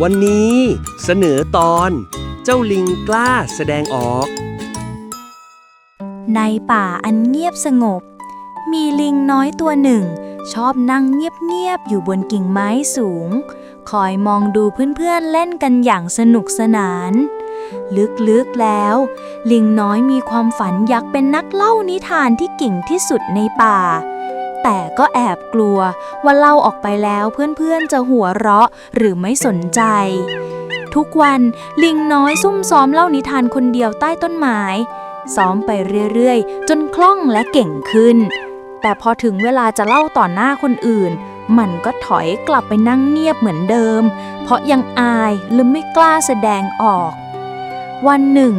วันนี้เสนอตอน เจ้าลิงกล้าแสดงออก ในป่าอันเงียบสงบ มีลิงน้อยตัวหนึ่ง ชอบนั่งเงียบๆอยู่บนกิ่งไม้สูง คอยมองดูเพื่อนๆเล่นกันอย่างสนุกสนาน ลึกๆแล้ว ลิงน้อยมีความฝันอยากเป็นนักเล่านิทานที่เก่งที่สุดในป่า แต่ก็แอบกลัวว่าเล่าออกไปแล้วเพื่อนๆจะหัวเราะหรือไม่สนใจ ทุกวันลิงน้อยซุ่มซ้อมเล่านิทานคนเดียวใต้ต้นไม้ซ้อมไปเรื่อยๆ จนคล่องและเก่งขึ้น แต่พอถึงเวลาจะเล่าต่อหน้าคนอื่น มันก็ถอยกลับไปนั่งเงียบเหมือนเดิม เพราะยังอายหรือไม่กล้าแสดงออก วันหนึ่ง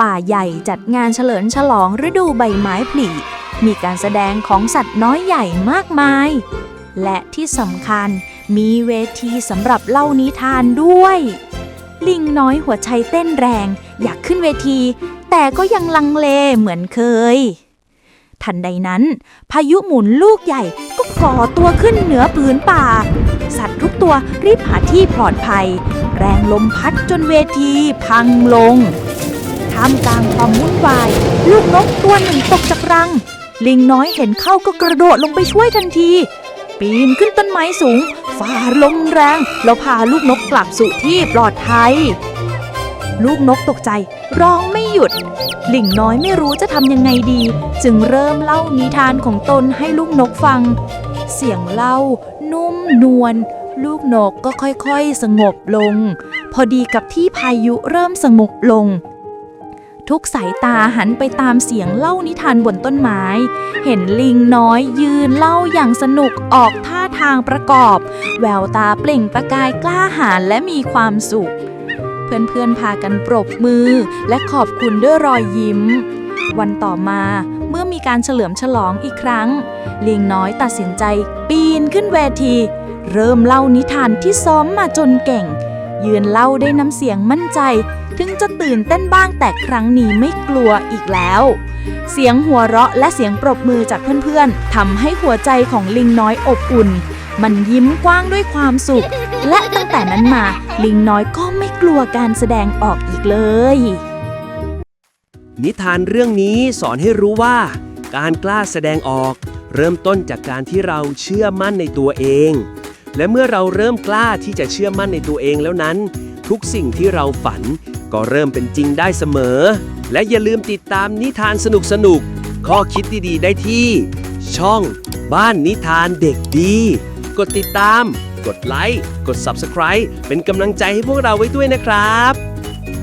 ป่าใหญ่จัดงานเฉลิมฉลองฤดูใบไม้ผลิ มีการแสดงของสัตว์น้อยใหญ่มากมาย และที่สำคัญมีเวทีสำหรับเล่านิทานด้วย ลิงน้อยหัวใจเต้นแรง อยากขึ้นเวที แต่ก็ยังลังเลเหมือนเคย ทันใดนั้น พายุหมุนลูกใหญ่ก็ก่อตัวขึ้นเหนือผืนป่า สัตว์ทุกตัวรีบหาที่ปลอดภัย แรงลมพัดจนเวทีพังลงท่ามกลางความวุ่นวาย ลูกนกตัวหนึ่งตกจากรัง ลิงน้อยเห็นเข้าก็กระโดดลงไปช่วยทันที ปีนขึ้นต้นไม้สูงฝ่าลมแรง แล้วพาลูกนกกลับสู่ที่ปลอดภัย ลูกนกตกใจ ร้องไม่หยุด ลิงน้อยไม่รู้จะทำยังไงดี จึงเริ่มเล่านิทานของตนให้ลูกนกฟัง เสียงเล่า นุ่มนวลลูกนกก็ค่อยๆ สงบลง พอดีกับที่พายุเริ่มสงบลง ทุกสายตาหันไปตามเสียงเล่านิทานบนต้นไม้ เห็นลิงน้อยยืนเล่าอย่างสนุกออกท่าทางประกอบ แววตาเปล่งประกายกล้าหาญและมีความสุข เพื่อนๆพากันปรบมือและขอบคุณด้วยรอยยิ้ม วันต่อมาเมื่อมีการเฉลิมฉลองอีกครั้ง ลิงน้อยตัดสินใจปีนขึ้นเวที เริ่มเล่านิทานที่ซ้อมมาจนเก่ง ยืนเล่าได้น้ำเสียงมั่นใจ ถึงจะตื่นเต้นบ้างแต่ครั้งนี้ไม่กลัวอีกแล้ว เสียงหัวเราะและเสียงปรบมือจากเพื่อนๆทำให้หัวใจของลิงน้อยอบอุ่น มันยิ้มกว้างด้วยความสุข และตั้งแต่นั้นมา ลิงน้อยก็ไม่กลัวการแสดงออกอีกเลย นิทานเรื่องนี้สอนให้รู้ว่า การกล้าแสดงออก เริ่มต้นจากการที่เราเชื่อมั่นในตัวเอง และเมื่อเราเริ่มกล้าที่จะเชื่อมั่นในตัวเองแล้วนั้น ทุกสิ่งที่เราฝันก็เริ่มเป็นจริงได้เสมอ และอย่าลืมติดตามนิทานสนุกๆข้อคิดดีๆ ได้ที่ ช่องบ้านนิทานเด็กดี กดติดตาม กดไลค์ กด Subscribe เป็นกำลังใจให้พวกเราไว้ด้วยนะครับ